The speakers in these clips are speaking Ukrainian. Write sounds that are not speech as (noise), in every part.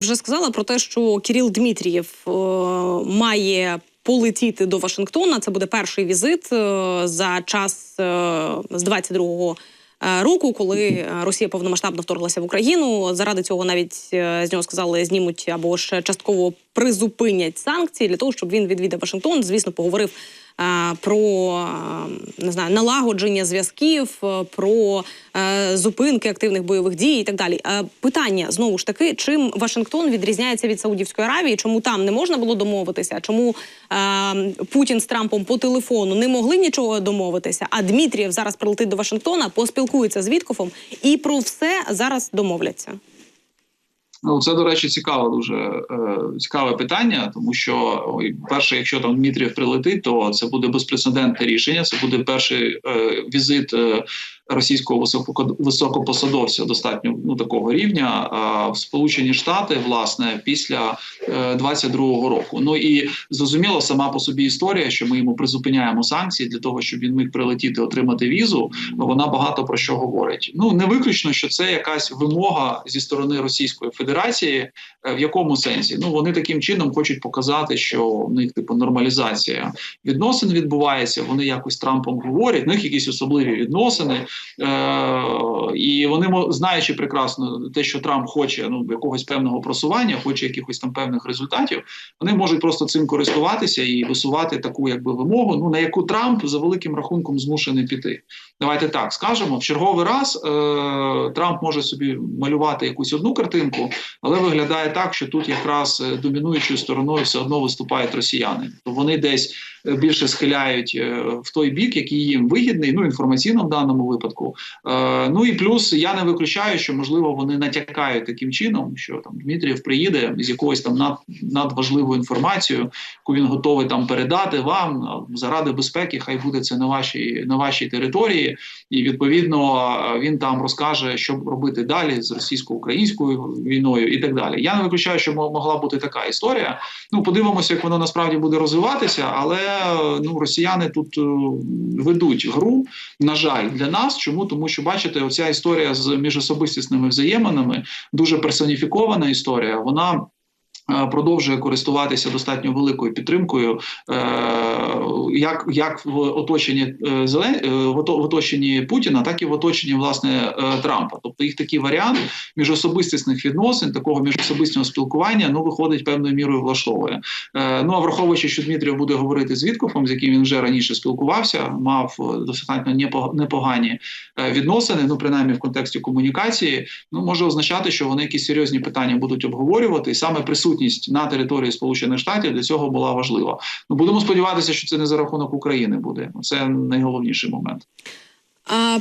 Вже сказала про те, що Кіріл Дмитрієв е, має полетіти до Вашингтона. Це буде перший візит е, за час е, з 22-го е, року, коли е, Росія повномасштабно вторглася в Україну. Заради цього навіть е, з нього сказали, знімуть або ж частково призупинять санкції для того, щоб він відвідав Вашингтон. Звісно, поговорив про е, не знаю налагодження зв'язків, е, про е, зупинки активних бойових дій і так далі. Е, Питання знову ж таки, чим Вашингтон відрізняється від Саудівської Аравії? Чому там не можна було домовитися? Чому е, Путін з Трампом по телефону не могли нічого домовитися? А Дмитрієв зараз прилетить до Вашингтона, поспілкується з Віткофом і про все зараз домовляться. Ну, це, до речі, цікаве дуже е, цікаве питання, тому що перше, якщо там Дмитрів прилетить, то це буде безпрецедентне рішення. Це буде перший е, візит е, російського високо, високопосадовця достатньо ну такого рівня е, в Сполучені Штати, власне, після е, 22-го року. Ну і зрозуміло, сама по собі історія, що ми йому призупиняємо санкції для того, щоб він міг прилетіти, отримати візу. Вона багато про що говорить. Ну не виключно, що це якась вимога зі сторони Російської Федерації. Е, В якому сенсі? Ну вони таким чином хочуть показати, що в них типу нормалізація відносин відбувається. Вони якось Трампом говорять. В них якісь особливі відносини, е- і вони знаючи прекрасно те, що Трамп хоче ну якогось певного просування, хоче якихось там певних результатів. Вони можуть просто цим користуватися і висувати таку якби вимогу, ну на яку Трамп за великим рахунком змушений піти. Давайте так скажемо. В черговий раз е- Трамп може собі малювати якусь одну картинку, але виглядає так, що тут якраз е, домінуючою стороною все одно виступають росіяни. То вони десь е, більше схиляють е, в той бік, який їм вигідний, ну інформаційно в даному випадку. Е, ну і плюс я не виключаю, що можливо вони натякають таким чином, що там Дмитрієв приїде з якоюсь там над, надважливою інформацією, яку він готовий там передати вам заради безпеки. Хай буде це на вашій на вашій території, і відповідно він там розкаже, що робити далі з російсько-українською війною і так далі. Я не виключаю, що мо- могла бути така історія. Ну подивимося, як воно насправді буде розвиватися, але ну росіяни тут е, ведуть гру. На жаль, для нас. Чому тому, що бачите, оця історія з міжособистісними взаєминами дуже персоніфікована історія. Вона Продовжує користуватися достатньо великою підтримкою, е, як, як в оточенні е, е, в оточенні Путіна, так і в оточенні власне е, Трампа. Тобто їх такий варіант міжособистісних відносин, такого міжособистісного спілкування, ну виходить певною мірою влаштовує. Е, ну а враховуючи, що Дмитрів буде говорити з Віткофом, з яким він вже раніше спілкувався, мав е, достатньо непо- непогані е, відносини, ну принаймні в контексті комунікації, ну може означати, що вони якісь серйозні питання будуть обговорювати, і саме присутність на території Сполучених Штатів для цього була важлива. Ну будемо сподіватися, що це не за рахунок України буде. Це найголовніший момент.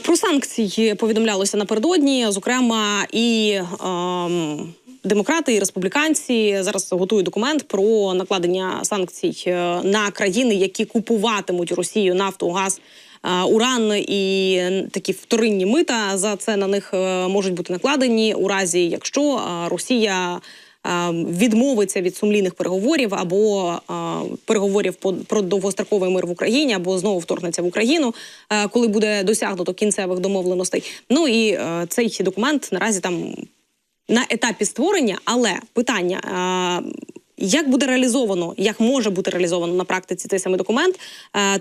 Про санкції повідомлялося напередодні. Зокрема, і ем, демократи, і республіканці зараз готують документ про накладення санкцій е, на країни, які купуватимуть Росію нафту, газ. е, Уран і такі вторинні мита за це на них е, можуть бути накладені у разі, якщо Росія відмовиться від сумлінних переговорів або е, переговорів про довгостроковий мир в Україні, або знову вторгнеться в Україну, е, коли буде досягнуто кінцевих домовленостей. Ну і е, цей документ наразі там на етапі створення, але питання. Як буде реалізовано, як може бути реалізовано на практиці цей самий документ,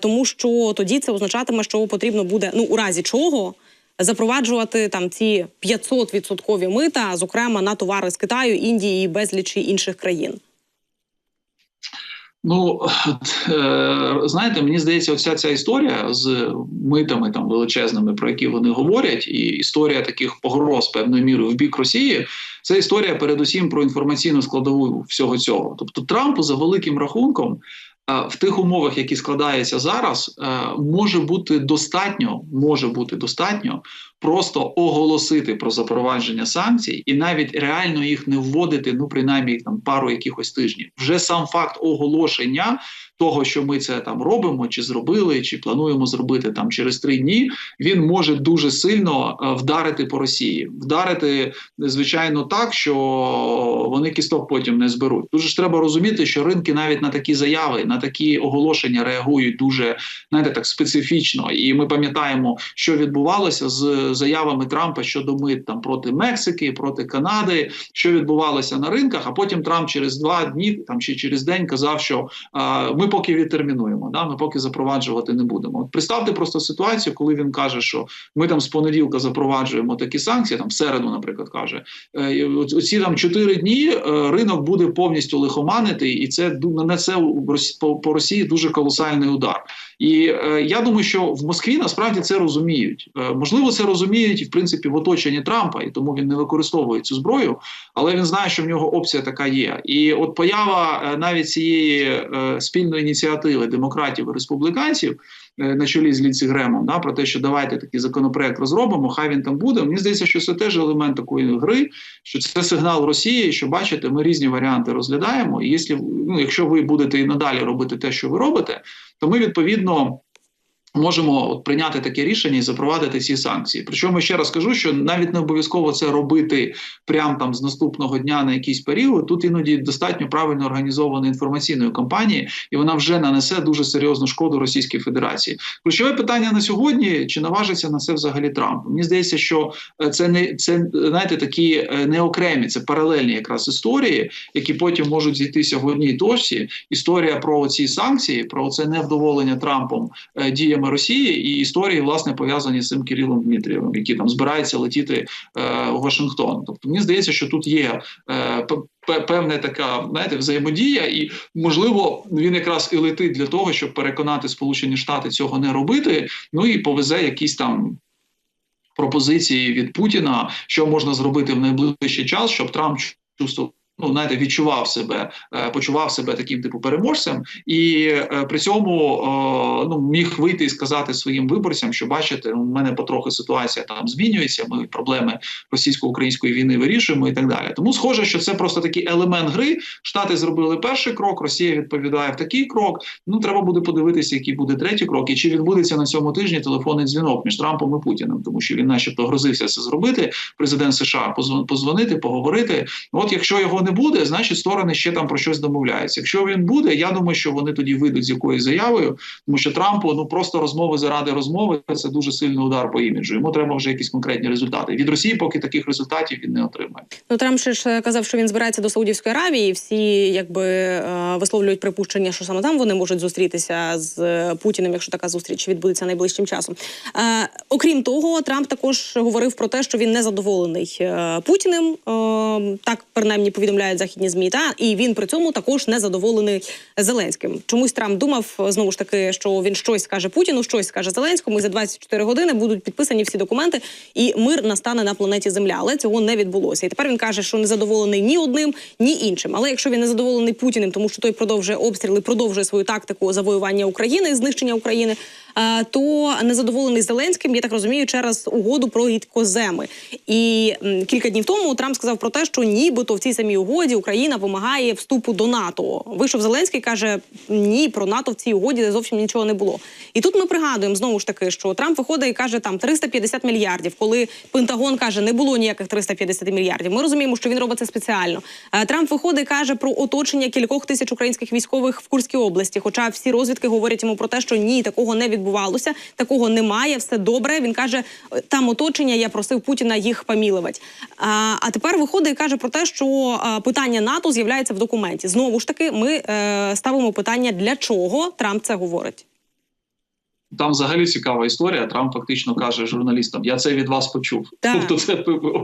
тому що тоді це означатиме, що потрібно буде ну у разі чого запроваджувати там ці 500 відсоткові мита, зокрема на товари з Китаю, Індії і безлічі інших країн. Ну е, знаєте, мені здається, вся ця історія з митами там величезними, про які вони говорять, і історія таких погроз певною мірою в бік Росії. Це історія передусім про інформаційну складову всього цього. Тобто, Трампу за великим рахунком. Е, В тих умовах, які складаються зараз, е, може бути достатньо, може бути достатньо просто оголосити про запровадження санкцій і навіть реально їх не вводити, ну принаймні там пару якихось тижнів. Вже сам факт оголошення того, що ми це там робимо, чи зробили, чи плануємо зробити там через три дні, він може дуже сильно е, вдарити по Росії, вдарити звичайно так, що вони кісток потім не зберуть. Дуже ж треба розуміти, що ринки навіть на такі заяви, на такі оголошення реагують дуже знаєте, так специфічно. І ми пам'ятаємо, що відбувалося з заявами Трампа щодо мит там проти Мексики, проти Канади, що відбувалося на ринках. А потім Трамп через два дні там чи через день казав, що а, ми поки відтермінуємо, да, ми поки запроваджувати не будемо. От представте просто ситуацію, коли він каже, що ми там з понеділка запроваджуємо такі санкції, там в середу, наприклад, каже е, оці там чотири дні е, ринок буде повністю лихоманити, і це нанесе по Росії дуже колосальний удар. І е, я думаю, що в Москві насправді це розуміють. Е, можливо, це розуміють в принципі в оточенні Трампа, і тому він не використовує цю зброю, але він знає, що в нього опція така є. І от поява е, навіть цієї е, спільної ініціативи демократів і республіканців. е, На чолі з Лінсі Гремом, да, про те, що давайте такий законопроект розробимо, хай він там буде. Мені здається, що це теж елемент такої гри, що це сигнал Росії, що бачите, ми різні варіанти розглядаємо. І якщо, ну, якщо ви будете і надалі робити те, що ви робите, то ми відповідно. Можемо от прийняти таке рішення і запровадити ці санкції. Причому ще раз кажу, що навіть не обов'язково це робити прямо там з наступного дня на якийсь період. Тут іноді достатньо правильно організованої інформаційної кампанії, і вона вже нанесе дуже серйозну шкоду Російській Федерації. Ключове питання на сьогодні: чи наважиться на це взагалі Трамп? Мені здається, що е, це не це знаєте такі е, не окремі, це паралельні якраз історії, які потім можуть зійтися в одній точці. Історія про ці санкції, про це невдоволення Трампом е, діями Росії, і історії власне пов'язані з цим Кирилом Дмитрієвим, який там збирається летіти е, у Вашингтон. Тобто мені здається, що тут є е, певна така знаєте, взаємодія, і можливо він якраз і летить для того, щоб переконати Сполучені Штати цього не робити. Ну і повезе якісь там. Пропозиції від Путіна, що можна зробити в найближчий час, щоб Трамп чувствував, ну знаєте, відчував себе, е, почував себе таким типу переможцем, і е, при цьому е, ну міг вийти і сказати своїм виборцям, що бачите, у мене потрохи ситуація там змінюється. Ми проблеми російсько-української війни вирішуємо і так далі. Тому схоже, що це просто такий елемент гри. Штати зробили перший крок, Росія відповідає в такий крок. Ну треба буде подивитися, який буде третій крок, і чи відбудеться на цьому тижні телефонний дзвінок між Трампом і Путіним, тому що він, начебто, грозився це зробити. Президент США позвон- позвонити, поговорити. От якщо його не буде, значить сторони ще там про щось домовляються. Якщо він буде, я думаю, що вони тоді вийдуть з якоюсь заявою, тому що Трампу ну просто розмови заради розмови це дуже сильний удар по іміджу. Йому треба вже якісь конкретні результати. Від Росії поки таких результатів він не отримає. Ну Трамп ще ж казав, що він збирається до Саудівської Аравії. Всі якби е, висловлюють припущення, що саме там вони можуть зустрітися з Путіним, якщо така зустріч відбудеться найближчим часом. Е, окрім того, Трамп також говорив про те, що він не задоволений е, Путіним. Так принаймні повідомляють західні змі. Та і він при цьому також не задоволений Зеленським. Чомусь Трамп думав е, знову ж таки, що він щось скаже Путіну, щось скаже Зеленському. І за 24 години будуть підписані всі документи, і мир настане на планеті Земля. Але цього не відбулося. І тепер він каже, що не задоволений ні одним, ні іншим. Але якщо він не задоволений Путіним, тому що той продовжує обстріли, продовжує свою тактику завоювання України, знищення України, е, то незадоволений Зеленським, я так розумію, через угоду про рідкоземи. І кілька днів тому Трамп сказав про те, що нібито в цій самій угоді Україна вимагає вступу до НАТО. Вийшов Зеленський, каже: ні, про НАТО в цій угоді зовсім нічого не було. І тут ми пригадуємо знову ж таки, що Трамп виходить і каже там 350 мільярдів. Коли Пентагон каже, не було ніяких 350 мільярдів. Ми розуміємо, що він робить це спеціально. Е, Трамп виходить і каже про оточення кількох тисяч українських військових в Курській області. Хоча всі розвідки говорять йому про те, що ні, такого не відбувалося, такого немає, все добре. Він каже, «Е, там оточення, я просив Путіна їх помілувати. А, а тепер виходить і каже про те, що питання НАТО з'являється в документі. Знову ж таки, ми е, ставимо питання, для чого Трамп це говорить. Там взагалі цікава історія. Трамп фактично каже журналістам: Я це від вас почув. Так. Тобто, це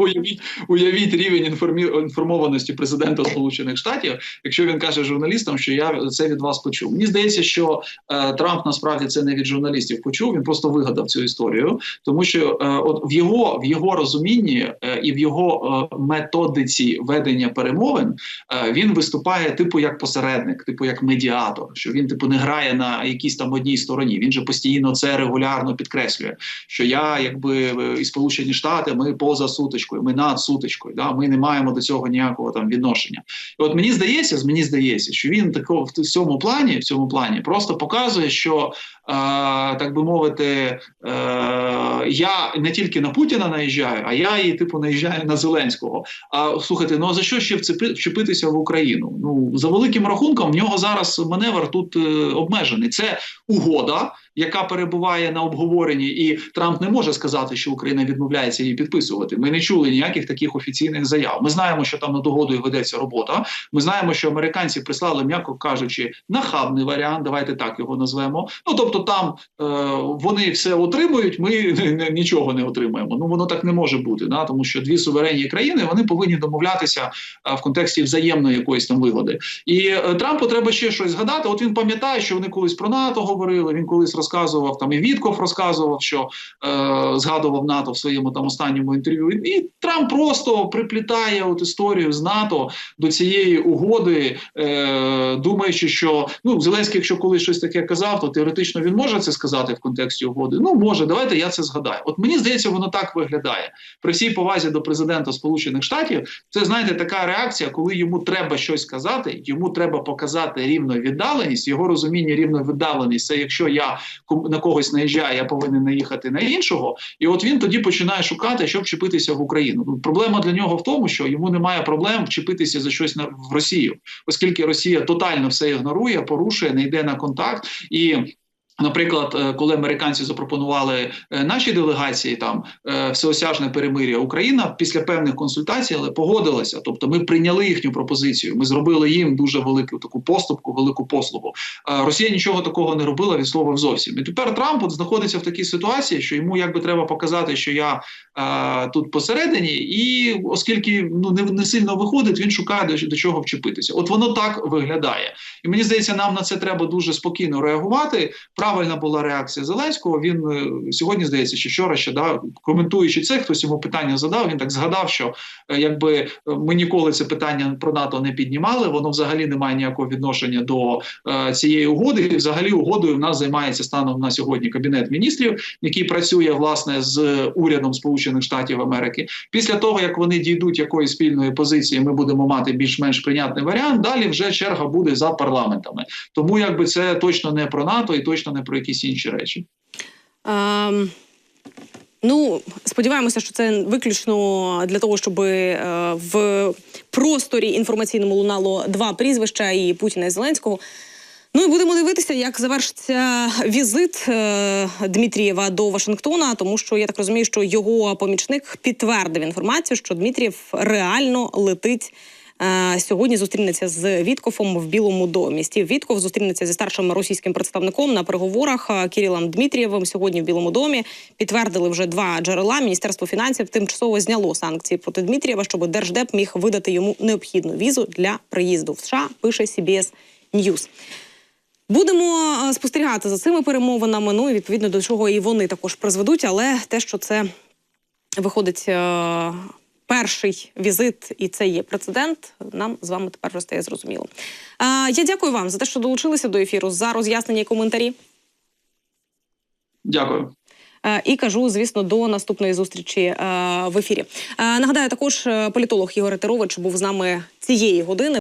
уявіть, уявіть рівень інформі... інформованості президента Сполучених Штатів, якщо він каже журналістам, що я це від вас почув. Мені здається, що е, Трамп насправді це не від журналістів почув. Він просто вигадав цю історію, тому що е, от в його в його розумінні е, і в його е, методиці ведення перемовин е, він виступає типу як посередник, типу як медіатор, що він типу не грає на якійсь там одній стороні. Він же постійно це регулярно підкреслює, що я, якби і Сполучені Штати, ми поза сутичкою, ми над сутичкою. Да, ми не маємо до цього ніякого там відношення. І от мені здається, мені здається, що він тако в цьому плані, в цьому плані просто показує, що е, так би мовити, е, я не тільки на Путіна наїжджаю, а я і типу наїжджаю на Зеленського. А слухайте, ну а за що ще вчепитися в Україну? Ну за великим рахунком в нього зараз маневр тут е, обмежений. Це угода. Яка перебуває на обговоренні, і Трамп не може сказати, що Україна відмовляється її підписувати. Ми не чули ніяких таких офіційних заяв. Ми знаємо, що там над угодою ведеться робота. Ми знаємо, що американці прислали, м'яко кажучи, нахабний варіант. Давайте так його назвемо. Ну тобто, там е, вони все отримують. Ми (laughs) нічого не отримаємо. Ну воно так не може бути. Да? Тому що дві суверенні країни вони повинні домовлятися е, в контексті взаємної якоїсь там вигоди. І е, Трампу треба ще щось згадати. От він пам'ятає, що вони колись про НАТО говорили. Він колись розказував там і Вітков розказував, що е, згадував НАТО в своєму там останньому інтерв'ю. І Трамп просто приплітає от історію з НАТО до цієї угоди, е, думаючи, що ну Зеленський, якщо колись щось таке казав, то теоретично він може це сказати в контексті угоди. Ну може, давайте я це згадаю. От мені здається, воно так виглядає при всій повазі до президента Сполучених Штатів. Це знаєте така реакція, коли йому треба щось сказати, йому треба показати рівну віддаленість. Його розуміння рівно віддаленість. Це якщо я на когось наїжджає, я повинен наїхати на іншого. І от він тоді починає шукати, щоб вчепитися в Україну. Ну, Проблема для нього в тому, що йому немає проблем вчепитися за щось на в Росію, оскільки Росія тотально все ігнорує, порушує, не йде на контакт і. Наприклад, е, коли американці запропонували е, нашій делегації там е, всеосяжне перемир'я, Україна після певних консультацій але погодилася. Тобто, ми прийняли їхню пропозицію. Ми зробили їм дуже велику таку поступку, велику послугу. Росія нічого такого не робила від слова зовсім. І тепер Трамп от знаходиться в такій ситуації, що йому якби треба показати, що я е, тут посередині, і оскільки ну не, не сильно виходить, він шукає до, до чого вчепитися. От воно так виглядає. І мені здається, нам на це треба дуже спокійно реагувати. Правильна була реакція Зеленського. Він е, сьогодні здається, що вчора ще да, коментуючи це, хтось йому питання задав. Він так згадав, що е, якби е, ми ніколи це питання про НАТО не піднімали, воно взагалі не має ніякого відношення до е, цієї угоди. І взагалі угодою в нас займається станом на сьогодні кабінет міністрів, який працює власне з урядом Сполучених Штатів Америки. Після того як вони дійдуть якоїсь спільної позиції, ми будемо мати більш-менш прийнятний варіант. Далі вже черга буде за парламентами. Тому якби це точно не про НАТО і точно не про якісь інші речі. Ем, ну, сподіваємося, що це виключно для того, щоб е, в просторі інформаційному лунало два прізвища і Путіна і Зеленського. Ну і будемо дивитися, як завершиться візит е, Дмитрієва до Вашингтона, тому що я так розумію, що його помічник підтвердив інформацію, що Дмитрієв реально летить. Е, Сьогодні зустрінеться з Віткофом в Білому домі. Стів Вітков зустрінеться зі старшим російським представником на переговорах е, Кірілом Дмитрієвим сьогодні в Білому домі. Підтвердили вже два джерела. Міністерство фінансів тимчасово зняло санкції проти Дмитрієва, щоб держдеп міг видати йому необхідну візу для приїзду в США. Пише CBS News. Будемо е, спостерігати за цими перемовинами. Ну і відповідно до чого і вони також призведуть. Але те, що це виходить перший візит, і це є прецедент, нам з вами тепер стає зрозуміло. А, я дякую вам за те, що долучилися до ефіру за роз'яснення і коментарі. Дякую. І кажу, звісно, до наступної зустрічі в ефірі. Нагадаю, також е, політолог Ігор Терович був з нами цієї години.